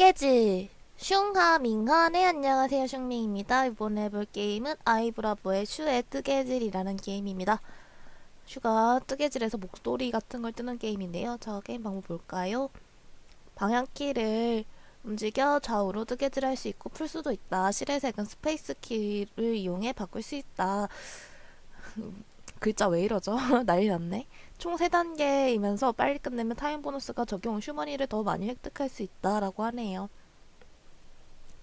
뜨개질 슝하 밍하. 네 안녕하세요. 슝밍입니다. 이번에 해볼 게임은 아이브라보의 슈의 뜨개질이라는 게임입니다. 슈가 뜨개질에서 목도리 같은 걸 뜨는 게임인데요. 자 게임 방법 볼까요? 방향키를 움직여 좌우로 뜨개질 할 수 있고 풀 수도 있다. 실의 색은 스페이스 키를 이용해 바꿀 수 있다 글자 왜 이러죠? 난리 났네 총 3단계이면서 빨리 끝내면 타임 보너스가 적용 슈머니를 더 많이 획득할 수 있다라고 하네요.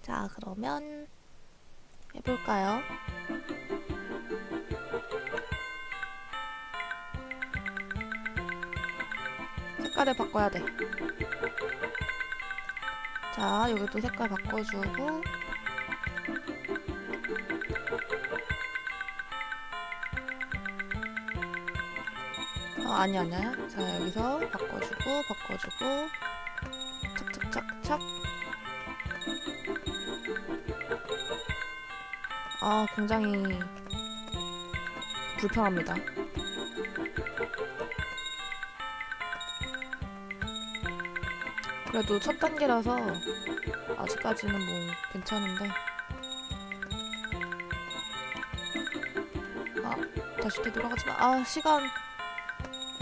자, 그러면 해볼까요? 색깔을 바꿔야 돼. 자, 여기도 색깔 바꿔주고 아니 아니야. 자 여기서 바꿔주고 바꿔주고 착착착착. 아 굉장히 불편합니다. 그래도 첫 단계라서 아직까지는 뭐 괜찮은데. 아 다시 되돌아가지 마. 아 시간.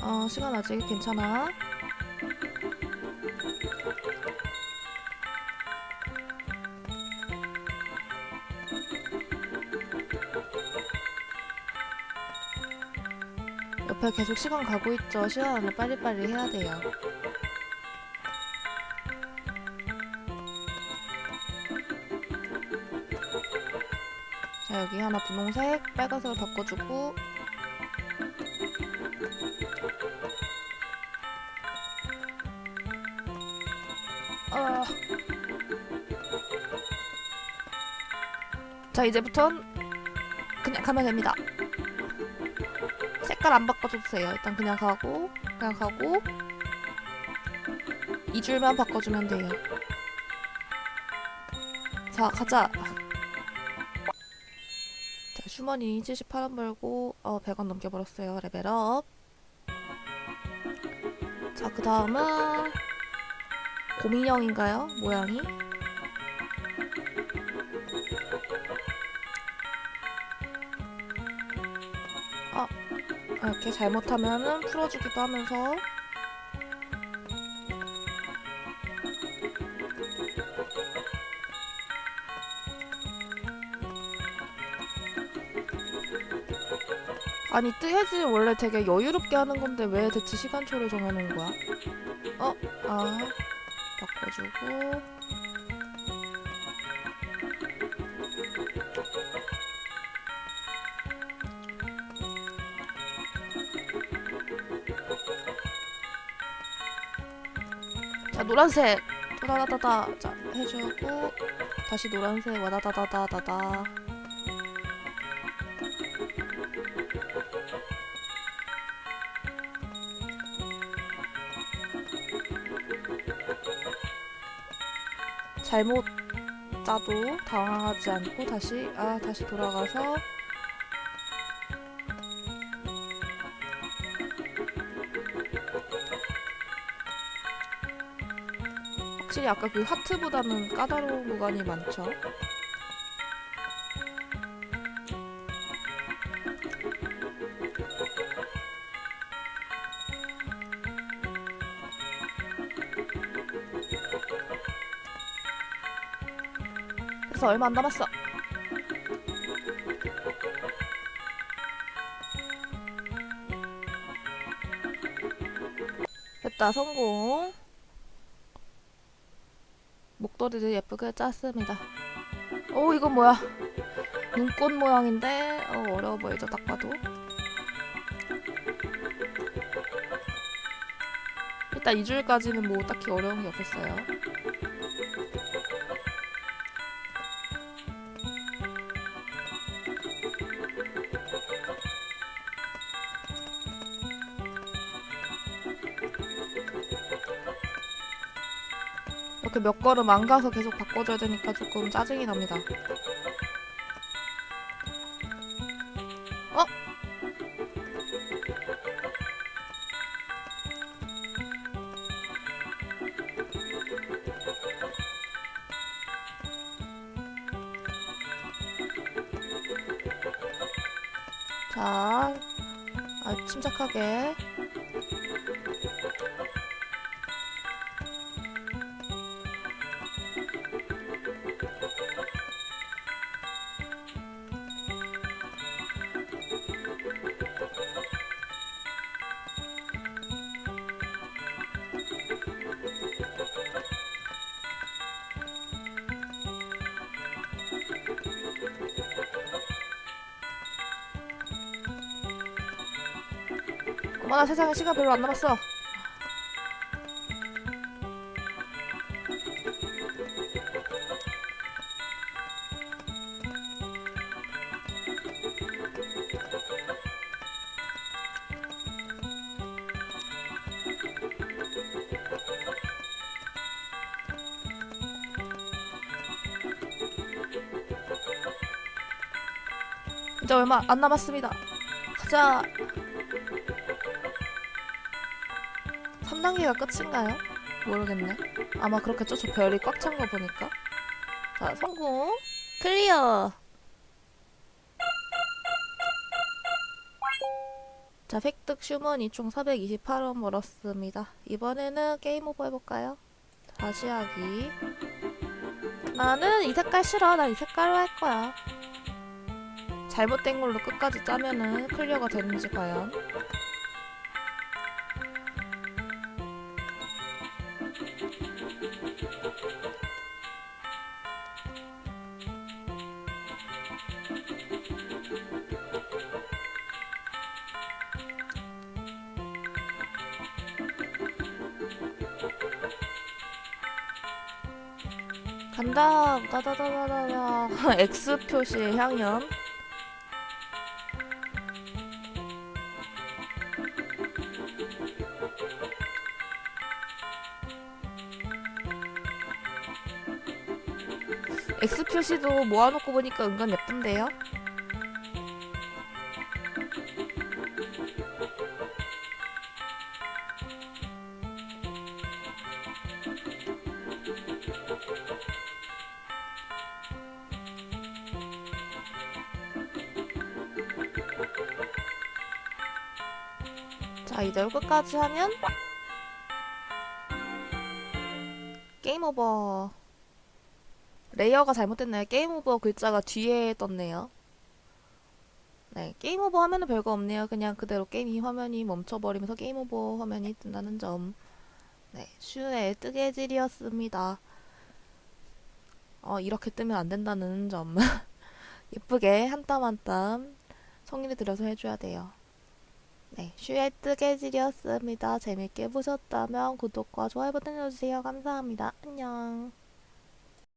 어, 시간 아직 괜찮아. 옆에 계속 시간 가고 있죠. 시간 안에 빨리빨리 해야 돼요. 자, 여기 하나 분홍색, 빨간색을 바꿔주고 아. 자 이제부턴 그냥 가면 됩니다. 색깔 안 바꿔줘도 돼요. 일단 그냥 가고 그냥 가고 이 줄만 바꿔주면 돼요. 자 가자. 자 슈머니 78원 벌고 어 100원 넘겨버렸어요. 레벨업. 자 그 다음은 곰인형인가요? 모양이? 아, 이렇게 잘못하면은 풀어주기도 하면서 아니 뜨개질 원래 되게 여유롭게 하는 건데 왜 대체 시간초를 정해놓은 거야? 어? 아 바꿔주고. 자 노란색. 다다다다다. 자 해주고. 다시 노란색. 와다다다다다다 잘못 짜도 당황하지 않고 다시 아 다시 돌아가서 확실히 아까 그 하트보다는 까다로운 구간이 많죠. 그래서 얼마 안 남았어. 됐다, 성공. 목도리를 예쁘게 짰습니다. 오, 이건 뭐야? 눈꽃 모양인데, 어, 어려워 보이죠, 딱 봐도. 일단 이 줄까지는 뭐 딱히 어려운 게 없었어요. 이렇게 몇 걸음 안 가서 계속 바꿔줘야 되니까 조금 짜증이 납니다. 어? 자, 아, 침착하게 어머나 세상에 시간 별로 안 남았어. 이제 얼마 안 남았습니다. 가자. 3단계가 끝인가요? 모르겠네. 아마 그렇겠죠? 저 별이 꽉 찬 거 보니까. 자, 성공. 클리어. 자, 획득 슈먼이 총 428원 벌었습니다. 이번에는 게임 오버 해볼까요? 다시 하기. 나는 이 색깔 싫어. 난 이 색깔로 할 거야. 잘못된 걸로 끝까지 짜면은 클리어가 되는지 과연. 간다. 따다다다다다. X 표시의 향연. X 표시도 모아놓고 보니까 은근 예쁜데요? 자, 이대로 끝까지 하면 게임 오버. 레이어가 잘못됐나요? 게임 오버 글자가 뒤에 떴네요. 네, 게임 오버 하면은 별거 없네요. 그냥 그대로 게임 이 화면이 멈춰버리면서 게임 오버 화면이 뜬다는 점. 네, 슈의 뜨개질이었습니다. 어, 이렇게 뜨면 안 된다는 점. 예쁘게 한 땀 한땀 성인이 들여서 해줘야 돼요. 네, 슈의 뜨개질이었습니다. 재밌게 보셨다면 구독과 좋아요 버튼 눌러주세요. 감사합니다. 안녕.